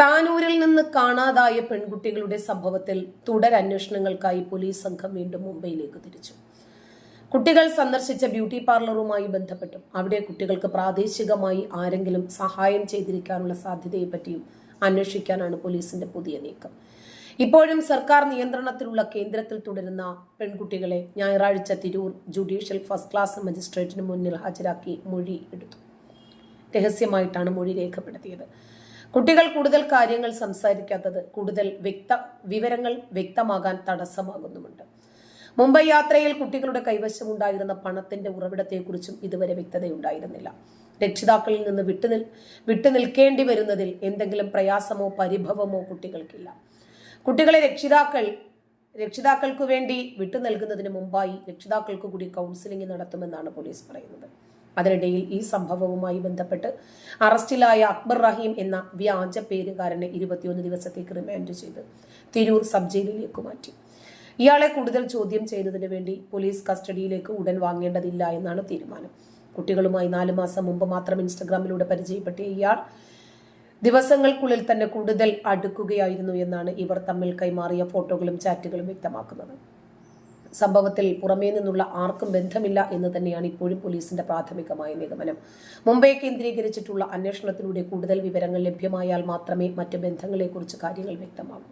താനൂരിൽ നിന്ന് കാണാതായ പെൺകുട്ടികളുടെ സംഭവത്തിൽ തുടരന്വേഷണങ്ങൾക്കായി പോലീസ് സംഘം വീണ്ടും മുംബൈയിലേക്ക് തിരിച്ചു. കുട്ടികൾ സന്ദർശിച്ച ബ്യൂട്ടി പാർലറുമായി ബന്ധപ്പെട്ടും അവിടെ കുട്ടികൾക്ക് പ്രാദേശികമായി ആരെങ്കിലും സഹായം ചെയ്തിരിക്കാനുള്ള സാധ്യതയെപ്പറ്റിയും അന്വേഷിക്കാനാണ് പോലീസിന്റെ പുതിയ നീക്കം. ഇപ്പോഴും സർക്കാർ നിയന്ത്രണത്തിലുള്ള കേന്ദ്രത്തിൽ തുടരുന്ന പെൺകുട്ടികളെ ഞായറാഴ്ച തിരൂർ ജുഡീഷ്യൽ ഫസ്റ്റ് ക്ലാസ് മജിസ്ട്രേറ്റിന് മുന്നിൽ ഹാജരാക്കി മൊഴി എടുത്തു. രഹസ്യമായിട്ടാണ് മൊഴി രേഖപ്പെടുത്തിയത്. കുട്ടികൾ കൂടുതൽ കാര്യങ്ങൾ സംസാരിക്കാത്തത് കൂടുതൽ വ്യക്ത വിവരങ്ങൾ വ്യക്തമാകാൻ തടസ്സമാകുന്നുമുണ്ട്. മുംബൈ യാത്രയിൽ കുട്ടികളുടെ കൈവശമുണ്ടായിരുന്ന പണത്തിന്റെ ഉറവിടത്തെക്കുറിച്ചും ഇതുവരെ വ്യക്തതയുണ്ടായിരുന്നില്ല. രക്ഷിതാക്കളിൽ നിന്ന് വിട്ടുനിൽ വിട്ടുനിൽക്കേണ്ടി വരുന്നതിൽ എന്തെങ്കിലും പ്രയാസമോ പരിഭവമോ കുട്ടികൾക്കില്ല. കുട്ടികളെ രക്ഷിതാക്കൾ രക്ഷിതാക്കൾക്ക് വേണ്ടി വിട്ടു നൽകുന്നതിന് മുമ്പായി രക്ഷിതാക്കൾക്ക് കൂടി കൗൺസിലിംഗ് നടത്തുമെന്നാണ് പോലീസ് പറയുന്നത്. അതിനിടയിൽ ഈ സംഭവവുമായി ബന്ധപ്പെട്ട് അറസ്റ്റിലായ അക്ബർ റഹീം എന്ന വ്യാജ പേരുകാരനെ ഇരുപത്തിയൊന്ന് ദിവസത്തേക്ക് റിമാൻഡ് ചെയ്ത് തിരൂർ സബ് ജയിലിലേക്ക് മാറ്റി. ഇയാളെ കൂടുതൽ ചോദ്യം ചെയ്തതിനു വേണ്ടി പോലീസ് കസ്റ്റഡിയിലേക്ക് ഉടൻ വാങ്ങേണ്ടതില്ല എന്നാണ് തീരുമാനം. കുട്ടികളുമായി നാലു മാസം മുമ്പ് മാത്രം ഇൻസ്റ്റഗ്രാമിലൂടെ പരിചയപ്പെട്ട ഇയാൾ ദിവസങ്ങൾക്കുള്ളിൽ തന്നെ കൂടുതൽ അടുക്കുകയായിരുന്നു എന്നാണ് ഇവർ തമ്മിൽ കൈമാറിയ ഫോട്ടോകളും ചാറ്റുകളും വ്യക്തമാക്കുന്നത്. സംഭവത്തിൽ പുറമേ നിന്നുള്ള ആർക്കും ബന്ധമില്ല എന്ന് തന്നെയാണ് ഇപ്പോഴും പോലീസിന്റെ പ്രാഥമികമായ നിഗമനം. മുംബൈ കേന്ദ്രീകരിച്ചിട്ടുള്ള അന്വേഷണത്തിലൂടെ കൂടുതൽ വിവരങ്ങൾ ലഭ്യമായാൽ മാത്രമേ മറ്റ് ബന്ധങ്ങളെക്കുറിച്ച് കാര്യങ്ങൾ വ്യക്തമാകൂ.